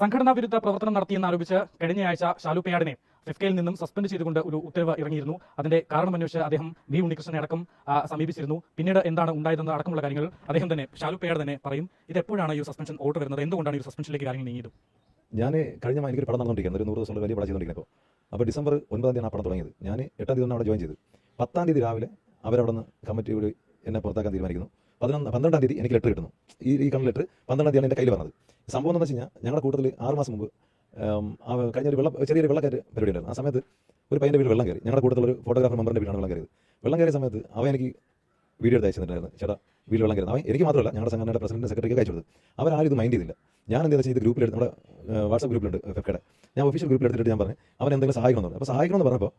സംഘടനാ വിരുദ്ധ പ്രവർത്തനം നടത്തിയെന്നാരോപിച്ച് കഴിഞ്ഞയാഴ്ച ഷാലുപ്പയാടിനെ ഫിഫ്കയിൽ നിന്നും സസ്പെൻഡ് ചെയ്തുകൊണ്ട് ഒരു ഉത്തരവ് ഇറങ്ങിയിരുന്നു. അതിന്റെ കാരണമന്വേഷിച്ച് അദ്ദേഹം വി ഉണ്ണികൃഷ്ണനെ അടക്കം സമീപിച്ചിരുന്നു. പിന്നീട് എന്താണ് ഉണ്ടായതെന്ന് അടക്കമുള്ള കാര്യങ്ങൾ അദ്ദേഹം തന്നെ ഷാലുപ്പയാട് തന്നെ പറയും. ഇത് എപ്പോഴാണ് ഈ സസ്പെൻഷൻ ഓർഡർ വരുന്നത്? എന്തുകൊണ്ടാണ് ഈ സസ്പെൻഷനിലേക്ക് കാര്യങ്ങൾ നീങ്ങിയത്? ഞാൻ കഴിഞ്ഞ മാനിക്ക് പടം നടന്നുകൊണ്ടിരിക്കുന്നത് ഒരു നൂറ് ദിവസം വലിയ പടം ചെയ്തുകൊണ്ടിരിക്കുന്നത് അപ്പോൾ ഡിസംബർ ഒൻപതാം തീയതിയാണ് ആ പടം തുടങ്ങിയത്. ഞാൻ എട്ടാം തീയതി അവിടെ ജോയിൻ ചെയ്തു പത്താം തീയതി രാവിലെ അവരവിടെ നിന്ന് കമ്മിറ്റിയോട് എന്നെ പുറത്താക്കാൻ തീരുമാനിക്കുന്നു. പതിനൊന്ന് പന്ത്രണ്ടാം തീയതി എനിക്ക് ലെറ്റർ കിട്ടുന്നു. ഈ ഈ കണ്ട ലെറ്റർ പന്ത്രണ്ടാം തീയതിയാണ് എന്റെ കയ്യിൽ വന്നത്. സംഭവം എന്ന് വെച്ച് കഴിഞ്ഞാൽ ഞങ്ങളുടെ കൂട്ടത്തിൽ ആറ് മാസം മുമ്പ് കഴിഞ്ഞ ഒരു വെള്ളം ചെറിയൊരു വെള്ളക്കയറ്റ് പരിപാടി ഉണ്ടായിരുന്നു. ആ സമയത്ത് ഒരു പയ്യന്റെ വീട് വെള്ളം കയറി ഞങ്ങളുടെ കൂട്ടത്തിൽ ഒരു ഫോട്ടോഗ്രാഫർ മെമ്പറിന്റെ വീടാണ് വെള്ളം കയറിയത്. വെള്ളം കയറിയ സമയത്ത് അവ എനിക്ക് വീഡിയോ എടുത്ത് അയച്ചിട്ടുണ്ടായിരുന്നു ചേട്ടാ വീട്ടിൽ വെള്ളം കയറുന്നത് അവൻ എനിക്ക് മാത്രമല്ല ഞങ്ങളുടെ സംഘടനയുടെ പ്രസിഡന്റ് സെക്രട്ടറിക്ക് അയച്ചു കൊടുത്തു. അവരാരും ഇത് മൈൻഡ് ചെയ്തില്ല. ഞാൻ എന്താ വെച്ചാൽ ഇത് ഗ്രൂപ്പിൽ എടുത്ത് നമ്മുടെ വാട്സപ്പ് ഗ്രൂപ്പിലുണ്ട് ഫെഫ്കയുടെ ഞാൻ ഒഫീഷ്യൽ ഗ്രൂപ്പിൽ എടുത്തിട്ട് ഞാൻ പറഞ്ഞു അവൻ എന്തെങ്കിലും സഹായിക്കണമെന്ന് പറഞ്ഞു. അപ്പോൾ സഹായിക്കണമെന്ന് പറഞ്ഞപ്പോൾ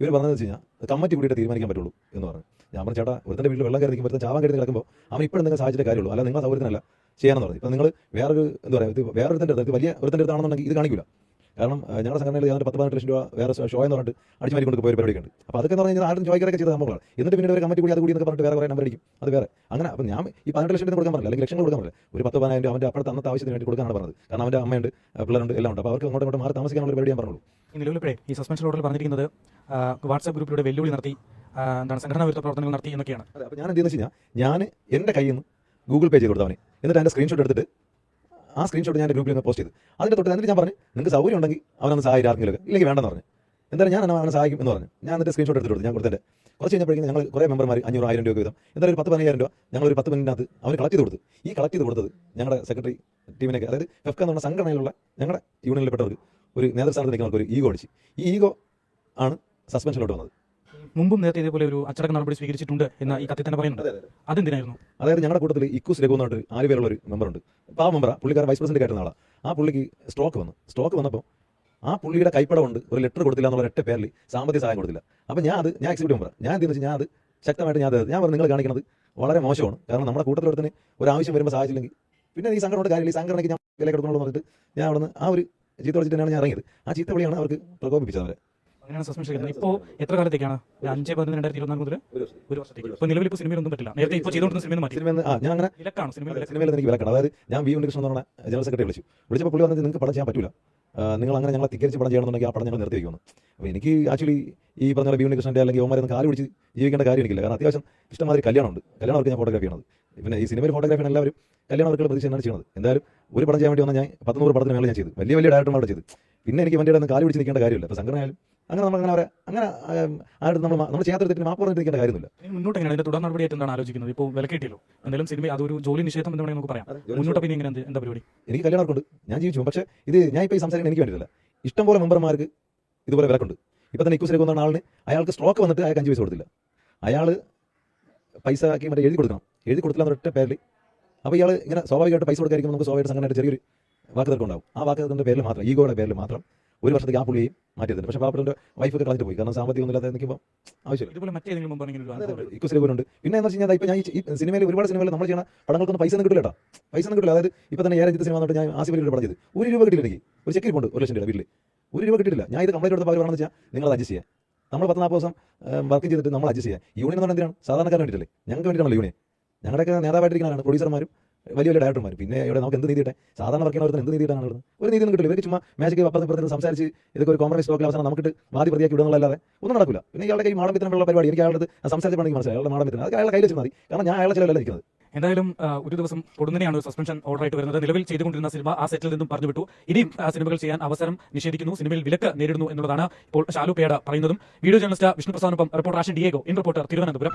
ഇവർ പറഞ്ഞതെന്ന് വെച്ച് കഴിഞ്ഞാൽ കമ്മിറ്റി കൂടിയിട്ട് തീരുമാനിക്കാൻ പറ്റുള്ളൂ എന്ന് പറഞ്ഞു. ഞാൻ പറഞ്ഞു ചേട്ടാ ഒരുത്തന്റെ വീട്ടിൽ വെള്ളം കയറി നിൽക്കുമ്പോൾ ചാവാൻ കയറി കിടക്കുമ്പോൾ അവൻ ഇപ്പോൾ എന്തെങ്കിലും സാഹചര്യം കാര്യമുള്ളൂ. അല്ല നിങ്ങളെ സൗകര്യത്തിനല്ല ചെയ്യാമെന്ന് പറഞ്ഞു. ഇപ്പം നിങ്ങൾ വേറൊരു എന്താ പറയുക ഇത് വേറൊരുത്തന്റെ അടുത്ത് വലിയ ഒരുത്തന്റെ അടുത്താണെന്നുണ്ടെങ്കിൽ ഇത് കാണിക്കില്ല കാരണം ഞങ്ങളുടെ സംഘടനയിൽ ഞാൻ പത്ത് പതിനെട്ട് ലക്ഷം രൂപ വേറെ ഷോ എന്ന് പറഞ്ഞിട്ട് അടിച്ചു കൊണ്ട് പോയ പരിപാടി ഉണ്ട്. അപ്പോൾ അതൊക്കെ എന്ന് പറഞ്ഞാൽ ആരും ചോദിക്കാറൊക്കെ ചെയ്ത സംഭവങ്ങളാണ്. എന്നിട്ട് പിന്നീട് ഒരു കമ്മിറ്റി കൂടി അത് കൂടി എന്നൊക്കെ പറഞ്ഞിട്ട് വേറെ കുറേ നമ്പർ അടിക്കും. അത് വേറെ. അങ്ങനെ അപ്പം ഞാൻ ഈ പതിനെട്ട് ലക്ഷം കൊടുക്കാൻ പറഞ്ഞില്ല. അല്ലെങ്കിൽ ലക്ഷങ്ങൾ കൊടുക്കാൻ പറഞ്ഞില്ല. ഒരു പത്ത് പതിനായിരം രൂപ അവന്റെ അപ്പോഴത്തെ അന്നത്തെ ആവശ്യത്തിന് വേണ്ടി കൊടുക്കാനാണ് പറഞ്ഞത്. കാരണം അവന്റെ അമ്മയുണ്ട് പിള്ളേരുണ്ട് എല്ലാം ഉണ്ട്. അപ്പോൾ അവർക്ക് അങ്ങോട്ട് ഇങ്ങോട്ട് മാറി താമസിക്കാനുള്ള പരിപാടി ഞാൻ പറഞ്ഞുള്ളൂ നിലവിലിപ്പോഴേ ഈ സസ്പെൻഷൻ ഓർഡറിൽ പറഞ്ഞിരിക്കുന്നത് വാട്സാപ്പ് ഗ്രൂപ്പിലൂടെ വെല്ലുവിളി നടത്തി എന്താണ് സംഘടനാ വിരുദ്ധ പ്രവർത്തനങ്ങൾ നടത്തി എന്നൊക്കെയാണ്. അതെ അപ്പോൾ ഞാൻ എന്ത് വെച്ച് കഴിഞ്ഞാൽ ഞാൻ എന്റെ കയ്യിൽ നിന്ന് ഗൂഗിൾ പേ ചെയ്ത് കൊടുത്തവനെ എന്നിട്ട് അതിന്റെ സ്ക്രീൻഷോട്ട് എടുത്തിട്ട് ആ സ്ക്രീൻഷോട്ട് ഞാൻ ഗ്രൂപ്പിൽ നിന്ന് പോസ്റ്റ് ചെയ്തു. അതിന്റെ തൊട്ട് എന്നിട്ട് ഞാൻ പറഞ്ഞു നിങ്ങൾക്ക് സൗകര്യം ഉണ്ടെങ്കിൽ അവനൊന്ന് സഹായിക്കും ആർക്കെങ്കിലും ഇല്ലെങ്കിൽ വേണ്ടെന്ന് പറഞ്ഞു. എന്തായാലും ഞാൻ അവനെ സഹായിക്കും എന്ന് പറഞ്ഞു. ഞാൻ എന്നിട്ട് സ്ക്രീൻഷോട്ട് എടുത്തിട്ട് കൊടുത്തു ഞാൻ കൊടുത്തിട്ട് കുറച്ച് കഴിഞ്ഞപ്പോഴേക്കും ഞങ്ങൾ കുറേ മെമ്പർമാർ അഞ്ഞൂറ് ആയിരം രൂപ വീതം. എന്തായാലും ഒരു പത്ത് പതിനായിരം രൂപ ഞങ്ങൾ ഒരു പത്ത് മിനിറ്റിനകത്ത് അവർ കളക്ട് ചെയ്ത് കൊടുത്തു. ഈ കളക്ട് ചെയ്ത് കൊടുത്തത് ഞങ്ങളുടെ സെക്രട്ടറി ടീമിനൊക്കെ അതായത് ഫെഫ്ക എന്ന് പറഞ്ഞ സംഘടനയിലുള്ള ഞങ്ങളുടെ യൂണിയനിൽപ്പെട്ടവർക്ക് ഒരു നേതൃസ്ഥാനത്ത് നിൽക്കുന്നവർക്ക് ഒരു ഈഗോ അടിച്ച്. ഈ ഈഗോ ആണ് സസ്പെൻഷനിലോട്ട് വന്നത്. മുമ്പും നേരത്തെ ഇതേപോലെ ഒരു അച്ചടക്ക നടപടി സ്വീകരിച്ചിട്ടുണ്ട് എന്ന ഈ കത്തി തന്നെ പറയുന്നുണ്ട്. അതെന്തിനായിരുന്നു? അതായത് ഞങ്ങളുടെ കൂട്ടത്തിൽ ഇക്കുസ് രഘു എന്നിട്ട് ആറ് പേരുള്ള ഒരു മെമ്പറുണ്ട് അപ്പോൾ ആ മെമ്പറ പുള്ളിക്കാരൻ വൈസ് പ്രസിഡന്റ് ആയിരുന്ന ആളാണ് ആ പുള്ളിക്ക് സ്ട്രോക്ക് വന്നു. സ്ട്രോക്ക് വന്നപ്പോൾ ആ പുള്ളിയുടെ കൈപ്പട കൊണ്ട് ഒരു ലെറ്റർ കൊടുത്തില്ല എന്നുള്ള ഒറ്റ പേരിൽ സാമ്പത്തിക സഹായം കൊടുത്തില്ല. അപ്പോൾ ഞാൻ അത് ഞാൻ എക്സിക്യൂട്ടീവ് മെമ്പർ ഞാൻ എന്തെന്ന് വെച്ചാൽ ഞാൻ അത് ശക്തമായിട്ട് ഞാൻ അത് ഞാൻ പറഞ്ഞു നിങ്ങൾ കാണിക്കുന്നത് വളരെ മോശമാണ്. കാരണം നമ്മുടെ കൂട്ടത്തിലൊരുത്തിന് ഒരു ആവശ്യം വരുമ്പോൾ സഹായിച്ചില്ലെങ്കിൽ പിന്നെ ഈ സംഘടനയുടെ കാര്യമില്ല. ഈ സംഘടനയ്ക്ക് ഞാൻ വില കൊടുക്കണമെന്ന് പറഞ്ഞിട്ട് ഞാൻ അവിടുന്ന് ആ ഒരു ചീത്ത വിളിച്ചിട്ട് തന്നെയാണ് ഞാൻ ഇറങ്ങിയത്. ആ ചീത്ത വിളിയാണ് അവർക്ക് പ്രകോപിപ്പിച്ചത് അവരെ. അങ്ങനെയാണ് സസ്പെൻഷൻ ചെയ്യുന്നത്. ഇപ്പോൾ എത്ര കാലത്തേക്കാണ്? ഒരു അഞ്ച് പതിനൊന്ന് രണ്ടായിരത്തി ഇരുപത്തിനാല് മുതൽ ഒരു വർഷത്തേക്ക്. ഇപ്പോൾ നിലവിൽ ഇപ്പോൾ സിനിമയിലൊന്നും പറ്റില്ല. നേരത്തെ ഇപ്പോൾ ചെയ്തുകൊണ്ടിരുന്ന സിനിമയിൽ മാറ്റി. സിനിമ ഞാൻ അങ്ങനെ വിലക്കാണ് സിനിമയിൽ വിലക്ക്? സിനിമയിൽ എനിക്ക് വിലക്കാണ്. അതായത് ഞാൻ വി ഉണ്ണികൃഷ്ണൻ എന്ന് പറഞ്ഞ ജനറൽ സെക്രട്ടറി വിളിച്ചു. വിളിച്ചപ്പോൾ പുള്ളി വന്നിട്ട് നിങ്ങൾക്ക് പടം ചെയ്യാൻ പറ്റില്ല നിങ്ങൾ അങ്ങനെ ഞങ്ങളെ തിക്കരിച്ച് പടം ചെയ്യണമെന്നുണ്ടെങ്കിൽ ആ പടം ഞങ്ങൾ നിർത്തി വയ്ക്കുമെന്ന് അപ്പോൾ എനിക്ക് ആക്ച്വലി ഈ പറഞ്ഞ പോലെ വി ഉണ്ണികൃഷ്ണന്റെ അല്ലെങ്കിൽ ഓമാരൊന്നും കാൽ പിടിച്ച് ജീവിക്കേണ്ട കാര്യം എനിക്കില്ല. കാരണം അത്യാവശ്യം ഇഷ്ടമാതിരി കല്യാണമുണ്ട്. കല്യാണം അവർക്ക് ഞാൻ ഫോട്ടോഗ്രാഫി ചെയ്യണത് പിന്നെ ഈ സിനിമയിൽ ഫോട്ടോഗ്രാഫിയാണ് എല്ലാവരും കല്യാണം അവർക്ക് പ്രതീക്ഷ എന്നാണ് ചെയ്യുന്നത്. എന്തായാലും ഒരു പടം ചെയ്യാൻ വേണ്ടി വന്നാൽ ഞാൻ പത്തുനൂറ് പടത്തിന് മേലെ ഞാൻ ചെയ്തു. വലിയ വലിയ ഡയറക്ടർമാരുടെ ചെയ്തു. പിന്നെ എനിക്ക് വണ്ടിയുടെ ഒന്ന് കാൽ പിടിച്ച് നിൽക്കേണ്ട കാര്യമില്ല. അപ്പോൾ സംഘടന ആയാലും അങ്ങനെ നമ്മൾ അങ്ങനെ അവരെ അങ്ങനെ ആരുടെ നമ്മൾ നമ്മൾ ചെയ്യാത്ത തെറ്റിന് മാപ്പ് പറഞ്ഞിരിക്കേണ്ട കാര്യമില്ല മുന്നോട്ട് എങ്ങനെയാണ്? അതിന്റെ തുടർ നടപടിയായിട്ട് എന്താണ് ആലോചിക്കുന്നത്? ഇപ്പോൾ വില കിട്ടിയല്ലോ. എന്തായാലും സിനിമ അതൊരു ജോലി നിഷേധം എന്ന് വേണമെങ്കിൽ നമുക്ക് പറയാം. മുന്നോട്ട് പിന്നെ എങ്ങനെ എന്ത് പരിപാടി? എനിക്ക് കല്യാണം ഉണ്ട് ഞാൻ ജീവിച്ചു പക്ഷെ ഇത് ഞാൻ ഇപ്പോൾ ഈ സംസാരിക്കുന്നത് എനിക്ക് വേണ്ടിയില്ല ഇഷ്ടംപോലെ മെമ്പർമാർക്ക് ഇതുപോലെ വിലക്കുണ്ട്. ഇപ്പം തന്നെ ഇക്കൂസിലേക്ക് വന്ന ആളിന് അയാൾക്ക് സ്ട്രോക്ക് വന്നിട്ട് അയാൾക്ക് അഞ്ച് പൈസ കൊടുത്തില്ല. അയാൾ പൈസ ആക്കി മറ്റേ എഴുതി കൊടുക്കണം. എഴുതി കൊടുത്തില്ല എന്നൊറ്റ പേരിൽ. അപ്പോൾ ഇയാൾ ഇങ്ങനെ സ്വാഭാവികമായിട്ട് പൈസ കൊടുക്കാതിരിക്കുമ്പോൾ നമുക്ക് സ്വാഭാവികമായിട്ട് സംഘടനയുടെ ചെറിയൊരു വാക്ക് ആ വാക്ക് തർക്കത്തിന്റെ പേരിൽ മാത്രം ഈഗോയുടെ പേരിൽ മാത്രം ഒരു വർഷത്തേക്ക് ആ പുള്ളിയും മാറ്റിയിട്ടുണ്ട് പക്ഷേ വൈഫ് വൈഫൊക്കെ കളഞ്ഞിട്ട് പോയി. കാരണം സാമ്പത്തികം ഒന്നുമില്ലാതെ നിൽക്കുമ്പോൾ ആവശ്യമില്ല. ഇതുപോലെ മറ്റേതെങ്കിലും മുമ്പ് പിന്നെ എന്ന് വെച്ചാൽ കഴിഞ്ഞാൽ ഇപ്പം ഞാൻ ഈ- സിനിമയിൽ ഒരുപാട് സിനിമയിൽ നമ്മൾ ചെയ്യണ പടങ്ങൾക്കൊന്നും പൈസ ഒന്നും കിട്ടില്ല കേട്ടോ. പൈസ ഒന്നും കിട്ടില്ല. അതായത് ഇപ്പം തന്നെ ഏറെ സിനിമ എന്നിട്ട് ഞാൻ ആസിഫലിയുടെ പടം ചെയ്ത്. ഒരു രൂപ കിട്ടില്ല എനിക്ക്. ഒരു ചെക്കിൽ പോണ്ട് ഒരു ലക്ഷം രൂപ വീട്ടിൽ ഒരു രൂപ കിട്ടിയില്ല. ഞാൻ ഇത് കംപ്ലൈന്റ് എടുത്ത പറയുകയാണെന്ന് വെച്ചാൽ നിങ്ങൾ അഡ്ജസ്റ്റ് ചെയ്യാം. നമ്മൾ പത്ത് നാൽപ്പത് ദിവസം വർക്ക് ചെയ്തിട്ട് നമ്മൾ അഡ്ജസ്റ്റ് ചെയ്യാം. യൂണിയൻ എന്ന് പറഞ്ഞാൽ എന്തിനാണ്? സാധാരണക്കാരൻ വേണ്ടിയിട്ടല്ലേ? ഞങ്ങൾക്ക് വേണ്ടിയിട്ടാണല്ലോ യൂണിയൻ. ഞങ്ങളുടെയൊക്കെ നേതാവായിട്ടിരിക്കുന്നതാണ് പ്രൊഡ്യൂസർമാരും വലിയ വലിയ ഡയറക്ടർമാർ പിന്നെ ഇവിടെ നമുക്ക് എന്ത് നീതിയിട്ടെ? സാധാരണ വർക്ക് ചെയ്യുന്നവർക്ക് എന്ത് നീതിയിട്ടാണ് ഉള്ളത് ഒരു നീതി ഒന്നും കിട്ടില്ല ഇവർക്ക് ചുമ്മാ മാജിക്ക് അപ്പുറത്ത് ഇപ്പുറത്ത് സംസാരിച്ച് ഇതൊക്കെ ഒരു കോംപ്രമൈസ് ടോക്കിൽ അവസാനം നമുക്കിട്ട് വാദി പ്രതിയാക്കി വിടുന്നതല്ലാതെ ഒന്നും നടക്കില്ല പിന്നെ ഇയാളുടെ കൈ മാടമ്പിത്തനുള്ള പരിപാടി. എനിക്ക് അയാളുടെ സംസാരിച്ചപ്പോഴെങ്കിൽ മനസ്സിലായി അയാളുടെ മാടമ്പിത്തനം അത് അയാളുടെ കയ്യിൽ വെച്ച് മതി. കാരണം ഞാൻ അയാളെ ചിലവല്ല നിൽക്കുന്നത് എന്തായാലും ഒരു ദിവസം കൊടുന്നനെയാണ് ഒരു സസ്പെൻഷൻ ഓർഡർ ആയിട്ട് വരുന്നത്. നിലവിൽ ചെയ്തുകൊണ്ടിരുന്ന സിനിമ ആ സെറ്റിൽ നിന്നും പറഞ്ഞു വിട്ടു. ഇനിയും സിനിമകൾ ചെയ്യാൻ അവസരം നിഷേധിക്കുന്നു. സിനിമയിൽ വിലക്ക് നേരിടുന്നു എന്നുള്ളതാണ് ഇപ്പോൾ ഷാലു പേട പറയുന്നതും. Video journalist Vishnu പ്രസാദിനൊപ്പം reporter Ashan Diego in reporter Thiruvananthapuram.